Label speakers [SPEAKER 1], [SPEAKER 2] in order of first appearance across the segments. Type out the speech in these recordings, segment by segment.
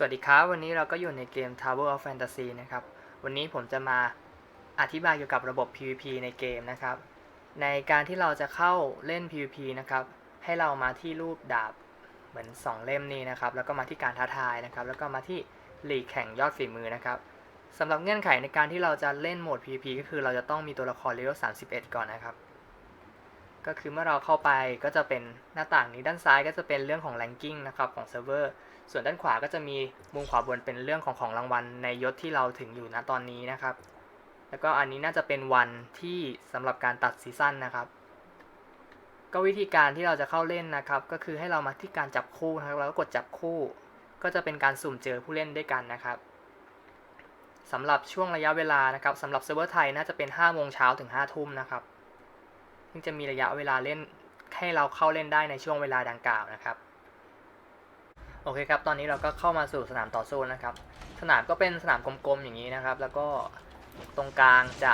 [SPEAKER 1] สวัสดีครับ วันนี้เราก็อยู่ในเกม Tower of Fantasy นะครับ วันนี้ผมจะมาอธิบายเกี่ยวกับระบบ PVP ในเกมนะครับ ในการที่เราจะเข้าเล่น PVP นะครับ ให้เรามาที่รูปดาบเหมือน 2 เล่มนี้นะครับ แล้วก็มาที่การท้าทายนะครับ แล้วก็มาที่ลีกแข่งยอดฝีมือนะครับสำหรับเงื่อนไขในการที่เราจะเล่นโหมด PVP ก็คือเราจะต้องมีตัวละครเลเวล31 ก่อนนะครับ ก็คือเมื่อเราเข้าไปก็จะเป็นหน้าต่างนี้ด้านซ้ายก็จะเป็นเรื่องของ ranking นะครับของเซิร์ฟเวอร์ ส่วนด้านขวาก็จะมีมุมขวาบนเป็นเรื่องของของรางวัลในยศที่เราถึงอยู่ณตอนนี้นะครับ แล้วก็อันนี้น่าจะเป็นวันที่สำหรับการตัดซีซั่นนะครับ ก็วิธีการที่เราจะเข้าเล่นนะครับ ก็คือให้เรามาที่การจับคู่นะครับแล้วก็กดจับคู่ ก็จะเป็นการสุ่มเจอผู้เล่นด้วยกันนะครับสำหรับช่วงระยะเวลานะครับสำหรับเซิร์ฟเวอร์ไทยน่าจะเป็น5โมงเช้าถึง5ทุ่มนะครับซึ่งจะมีระยะเวลาเล่นให้เราเข้าเล่นได้ในช่วงเวลาดังกล่าวนะครับ โอเคครับ ตอนนี้เราก็เข้ามาสู่สนามต่อสู้นะครับ สนามก็เป็นสนามกลมๆอย่างนี้นะครับ แล้วก็ตรงกลางจะ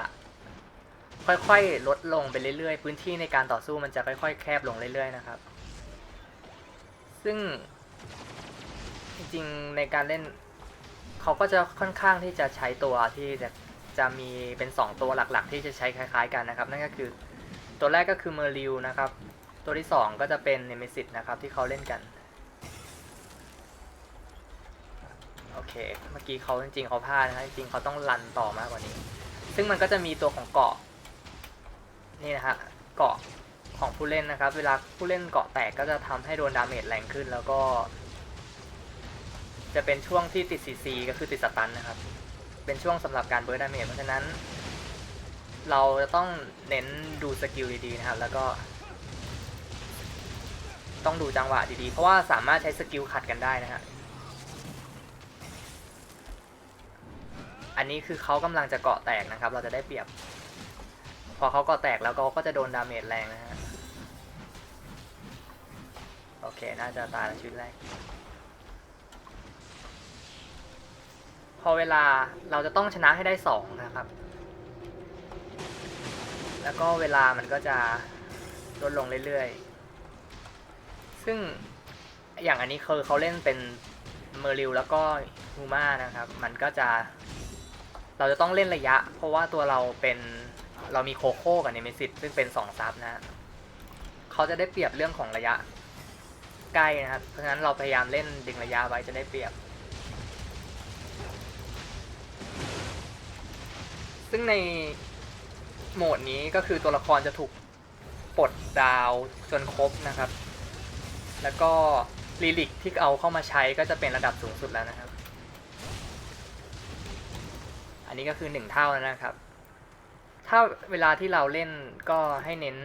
[SPEAKER 1] ค่อยๆ ลดลงไปเรื่อยๆ พื้นที่ในการต่อสู้มันจะค่อยๆ แคบลงเรื่อยๆ นะครับ ซึ่งจริงๆ ในการเล่นเขาก็จะค่อนข้างที่จะใช้ตัวที่จะจะมีเป็น 2 ตัวหลักๆ ที่จะใช้คล้ายๆ กันนะครับ นั่นก็คือตัวแรกก็คือเมอร์ลิวนะครับ ตัวที่ 2 ก็จะเป็นเนมิซิสนะครับที่เขาเล่นกัน โอเค เมื่อกี้เขาจริงๆเขาพลาดนะจริงๆเขาต้องรันต่อมากกว่านี้ ซึ่งมันก็จะมีตัวของเกาะ นี่นะฮะ เกาะของผู้เล่นนะครับ เวลาผู้เล่นเกาะแตกก็จะทำให้โดนดาเมจแรงขึ้น แล้วก็ จะเป็นช่วงที่ติด CC ก็คือติดสตันนะครับ เป็นช่วงสำหรับการเบิร์ดดาเมจ เพราะฉะนั้น เราจะต้องเน้นดูสกิลดีๆนะครับ แล้วก็ ต้องดูจังหวะดีๆ เพราะว่าสามารถใช้สกิลขัดกันได้นะฮะ อันนี้คือเขากำลังจะเกาะแตกนะครับ เราจะได้เปรียบ พอเขาเกาะแตกแล้วเขาก็จะโดนดาเมจแรงนะฮะ โอเค น่าจะตายในชีวิตแรก พอเวลาเราจะต้องชนะให้ได้สองนะครับ แล้วก็เวลามันก็จะลดลงเรื่อยๆ ซึ่งอย่างอันนี้คือเขาเล่นเป็นเมอร์ริวแล้วก็ฮูม่านะครับ มันก็จะ เราจะต้องเล่นระยะ เพราะว่าตัวเราเป็นเรามีโคโค่กับเนมิซิสซึ่งเป็น2ซับนะเขาจะได้เปรียบเรื่องของระยะใกล้นะครับ เพราะฉะนั้นเราพยายามเล่นดึงระยะไว้จะได้เปรียบ ซึ่งในโหมดนี้ก็คือตัวละครจะถูกปลดดาวจนครบนะครับ แล้วก็ลิลิกที่เอาเข้ามาใช้ก็จะเป็นระดับสูงสุดแล้วนะครับ นนี้ก็คือ 1 เท่าแล้วนะครับ ถ้าเวลาที่เราเล่นก็ให้เน้น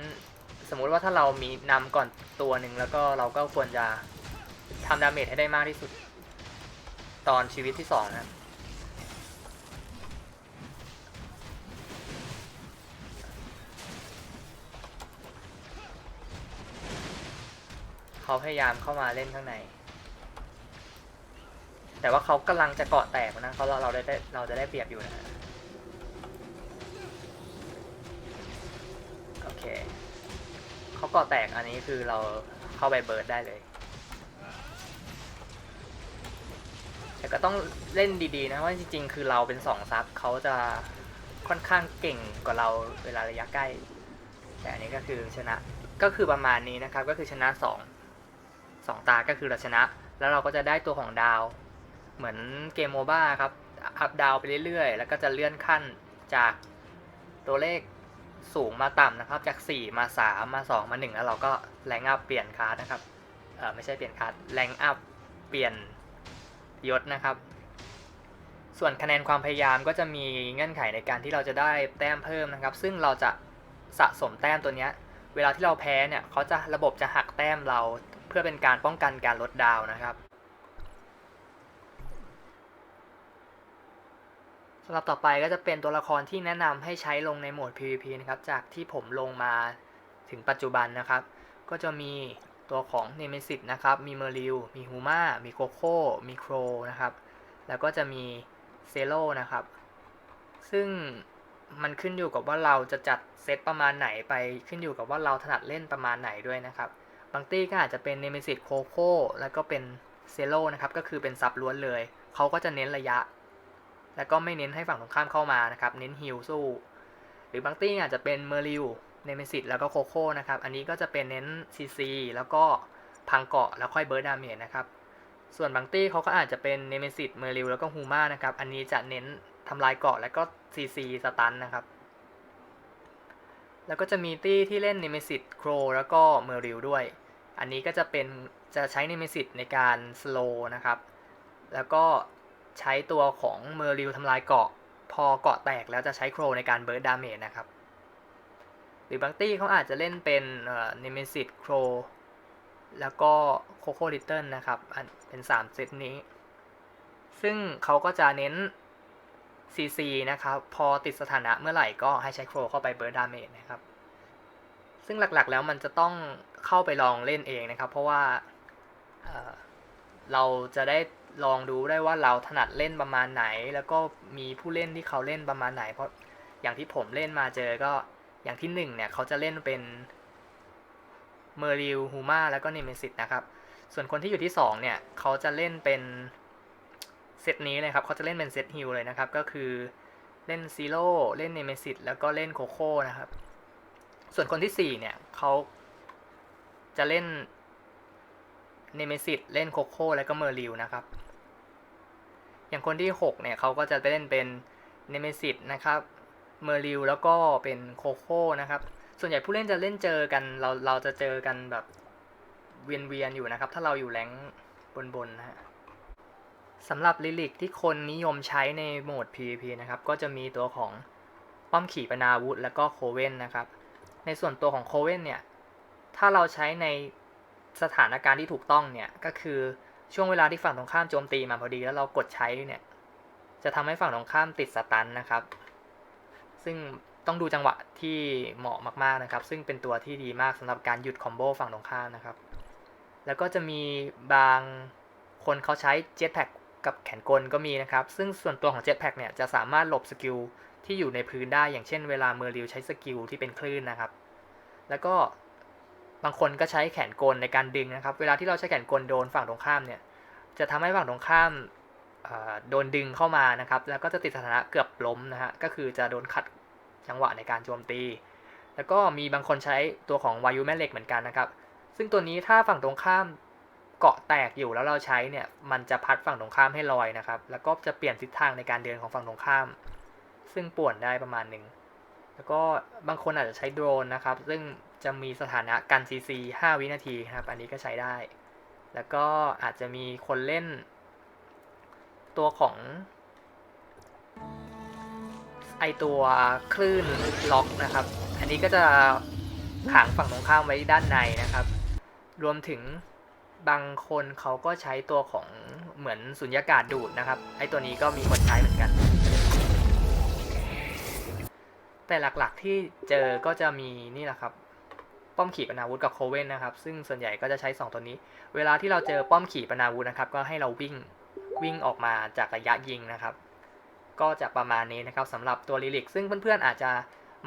[SPEAKER 1] สมมุติว่าถ้าเรามีนำก่อนตัวหนึ่งแล้วก็เราก็ควรจะทำดาเมจให้ได้มากที่สุด ตอนชีวิตที่ 2 นะครับเขาพยายามเข้ามาเล่นข้างใน แต่ว่าเขากำลังจะเกาะแตกนะเขาเราเราได้เราจะได้เปรียบอยู่นะโอเคเขาเกาะแตกอันนี้คือเราเข้าไปเบิร์ดได้เลย แต่ก็ต้องเล่นดีๆนะว่าจริงๆ คือเราเป็นสองซับเขาจะค่อนข้างเก่งกว่าเราเวลาระยะใกล้ แต่อันนี้ก็คือชนะก็คือประมาณนี้นะครับก็คือชนะสองสองตาก็คือเราชนะ แล้วเราก็จะได้ตัวของดาว เหมือนเกมโมบ้าครับ อัพดาวไปเรื่อยๆ แล้วก็จะเลื่อนขั้นจากตัวเลขสูงมาต่ำนะครับ จาก 4 มา 3 มา 2 มา 1 แล้วเราก็แรงอัพเปลี่ยนคาร์ดนะครับ เออไม่ใช่เปลี่ยนคาร์ดแรงอัพเปลี่ยนยศนะครับ ส่วนคะแนนความพยายามก็จะมีเงื่อนไขในการที่เราจะได้แต้มเพิ่มนะครับ ซึ่งเราจะสะสมแต้มตัวเนี้ยเวลาที่เราแพ้เนี่ยเขาจะระบบจะหักแต้มเราเพื่อเป็นการป้องกันการลดดาวนะครับำหรับต่อไปก็จะเป็นตัวละครที่แนะนำให้ใช้ลงในโหมด PVP นะครับจากที่ผมลงมาถึงปัจจุบันนะครับ ก็จะมีตัวของเนมิซิสนะครับ มีเมอร์ลิวมีฮูมามีโคโค่มีโครนะครับ แล้วก็จะมีเซโลนะครับ ซึ่งมันขึ้นอยู่กับว่าเราจะจัดเซตประมาณไหนไป ขึ้นอยู่กับว่าเราถนัดเล่นประมาณไหนด้วยนะครับ บางตี้ก็อาจจะเป็นเนมิซิสโคโค่แล้วก็เป็นเซโ o นะครับ ก็คือเป็นซับล้วนเลย เขาก็จะเน้นระยะ แล้วก็ไม่เน้นให้ฝั่งตรงข้ามเข้ามานะครับ เน้นฮิลสู้ หรือบางตี้อาจจะเป็นเมอริลเนเมซิตแล้วก็โคโค่นะครับ อันนี้ก็จะเป็นเน้นซีซีแล้วก็พังเกาะแล้วค่อยเบิร์ดดาเมจนะครับ ส่วนบางตี้เขาก็อาจจะเป็นเนเมซิตเมอริลแล้วก็ฮูมานะครับ อันนี้จะเน้นทำลายเกาะแล้วก็ซีซีสตันนะครับ แล้วก็จะมีตี้ที่เล่นเนเมซิตโครแล้วก็เมอริลด้วย อันนี้ก็จะเป็นจะใช้เนเมซิตในการสโลนะครับ แล้วก็ ใช้ตัวของเมอริลทำลายเกาะ พอเกาะแตกแล้วจะใช้โครในการเบิร์ดดาเมจนะครับ หรือบางตี้เขาอาจจะเล่นเป็นเนเมซิตโครแล้วก็โคโค่ลิตเติ้ลนะครับเป็น3เซตนี้ ซึ่งเขาก็จะเน้น CC นะครับ พอติดสถานะเมื่อไหร่ก็ให้ใช้โครเข้าไปเบิร์ดดาเมจนะครับ ซึ่งหลักๆแล้วมันจะต้องเข้าไปลองเล่นเองนะครับ เพราะว่า เราจะได้ลองดูได้ว่าเราถนัดเล่นประมาณไหน แล้วก็มีผู้เล่นที่เขาเล่นประมาณไหน เพราะอย่างที่ผมเล่นมาเจอก็อย่างที่หนึ่งเนี่ยเขาจะเล่นเป็นเมอริลฮูมาแล้วก็เนเมซิตนะครับ ส่วนคนที่อยู่ที่2เนี่ยเขาจะเล่นเป็นเซตนี้เลยครับเขาจะเล่นเป็นเซตฮิลเลยนะครับ ก็คือเล่นซีโร่เล่นเนเมซิตแล้วก็เล่นโคโค่นะครับ ส่วนคนที่4เนี่ยเขาจะเล่น เนเมซิตเล่นโคโค่แล้วก็เมอริลนะครับ อย่างคนที่6เนี่ยเขาก็จะไปเล่นเป็นเนเมซิตนะครับเมอริลแล้วก็เป็นโคโค่นะครับ ส่วนใหญ่ผู้เล่นจะเล่นเจอกันเราเราจะเจอกันแบบเวียนเวียนอยู่นะครับ ถ้าเราอยู่แรงบนบนนะฮะสำหรับลิลิกที่คนนิยมใช้ในโหมด PVP นะครับ ก็จะมีตัวของป้อมขี่ปนาวุธ แล้วก็โคเว่นนะครับ ในส่วนตัวของโคเว่นเนี่ย ถ้าเราใช้ใน สถานการณ์ที่ถูกต้องเนี่ยก็คือช่วงเวลาที่ฝั่งตรงข้ามโจมตีมาพอดีแล้วเรากดใช้เนี่ยจะทำให้ฝั่งตรงข้ามติดสตันนะครับ ซึ่งต้องดูจังหวะที่เหมาะมากๆนะครับ ซึ่งเป็นตัวที่ดีมากสำหรับการหยุดคอมโบฝั่งตรงข้ามนะครับ แล้วก็จะมีบางคนเขาใช้เจ็ตแพ็กกับแขนกลก็มีนะครับ ซึ่งส่วนตัวของเจ็ตแพ็กเนี่ยจะสามารถหลบสกิลที่อยู่ในพื้นได้อย่างเช่นเวลาเมอร์ริวใช้สกิลที่เป็นคลื่นนะครับ แล้วก็ บางคนก็ใช้แขนกลในการดึงนะครับ เวลาที่เราใช้แขนกลโดนฝั่งตรงข้ามเนี่ย จะทำให้ฝั่งตรงข้ามโดนดึงเข้ามานะครับ แล้วก็จะติดสถานะเกือบล้มนะฮะ ก็คือจะโดนขัดจังหวะในการโจมตี แล้วก็มีบางคนใช้ตัวของวายุแม่เหล็กเหมือนกันนะครับ ซึ่งตัวนี้ถ้าฝั่งตรงข้ามเกาะแตกอยู่แล้วเราใช้เนี่ย มันจะพัดฝั่งตรงข้ามให้ลอยนะครับ แล้วก็จะเปลี่ยนทิศทางในการเดินของฝั่งตรงข้าม ซึ่งป่วนได้ประมาณหนึ่ง แล้วก็บางคนอาจจะใช้โดรนนะครับ ซึ่ง จะมีสถานะกันซีซี5วินาทีครับ อันนี้ก็ใช้ได้ แล้วก็อาจจะมีคนเล่น ตัวของ ไอตัวคลื่นล็อกนะครับ อันนี้ก็จะขังฝั่งตรงข้ามไว้ด้านในนะครับ รวมถึงบางคนเขาก็ใช้ตัวของเหมือนสุญญากาศดูดนะครับ ไอตัวนี้ก็มีคนใช้เหมือนกัน แต่หลักๆที่เจอก็จะมีนี่แหละครับ ป้อมขีปนาวุธกับโคเวนนะครับ ซึ่งส่วนใหญ่ก็จะใช้ 2 ตัวนี้ เวลาที่เราเจอป้อมขีปนาวุธนะครับ ก็ให้เราวิ่งวิ่งออกมาจากระยะยิงนะครับ ก็จะประมาณนี้นะครับสำหรับตัวลิลิก ซึ่งเพื่อนๆอาจจะ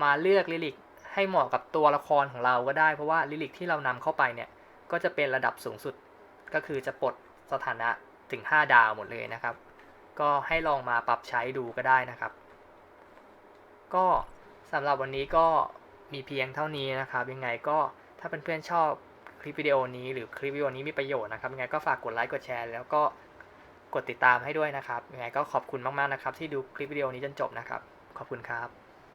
[SPEAKER 1] มาเลือกลิลิกให้เหมาะกับตัวละครของเราก็ได้ เพราะว่าลิลิกที่เรานำเข้าไปเนี่ยก็จะเป็นระดับสูงสุด ก็คือจะปลดสถานะถึง 5 ดาวหมดเลยนะครับ ก็ให้ลองมาปรับใช้ดูก็ได้นะครับ ก็สำหรับวันนี้ก็ มีเพียงเท่านี้นะครับ ยังไงก็ถ้าเเพื่อนๆชอบคลิปวิดีโอนี้หรือคลิปวิดีโอนี้มีประโยชน์นะครับ ยังไงก็ฝากกดไลค์กดแชร์ แล้วก็กดติดตามให้ด้วยนะครับยังไงก็ขอบคุณมากๆนะครับ ที่ดูคลิปวิดีโอนี้จนจบนะครับ ขอบคุณครับ